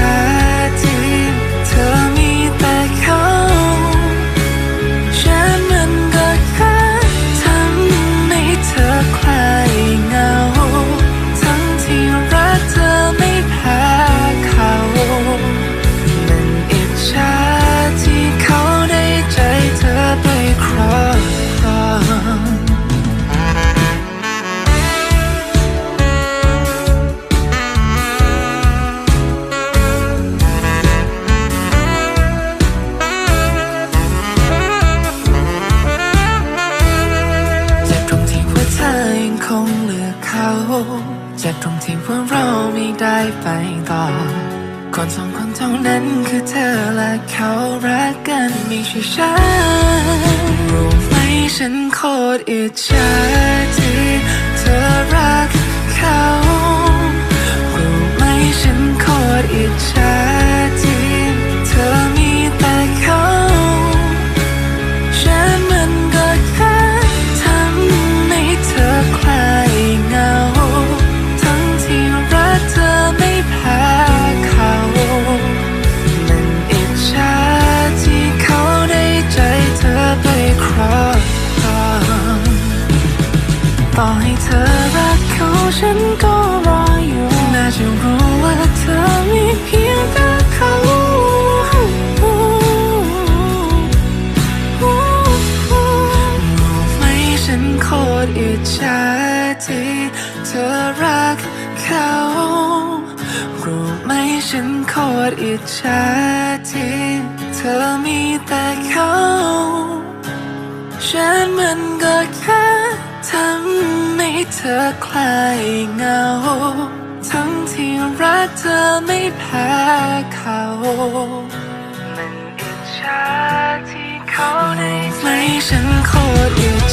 า เจ็บตรงที่ว่าเราไม่ได้ไปต่อ คนสองคนเท่านั้นคือเธอและเขารักกันไม่ใช่ฉันรู้ไหมฉันโคตรอิจฉาที่เธอรักเขา รู้ไหมฉันโคตรอิจฉา นโคตรอิจฉาที่เธอรักเขารู้ไหมฉันโคตรอิจฉาที่เธอมีแต่เขา ฉันมันก็แค่ทำให้เธอคลายเหงา ทั้งที่รักเธอไม่แพ้เขา มันอิจฉาที่เขาได้ไม่ฉันโคตรอิจ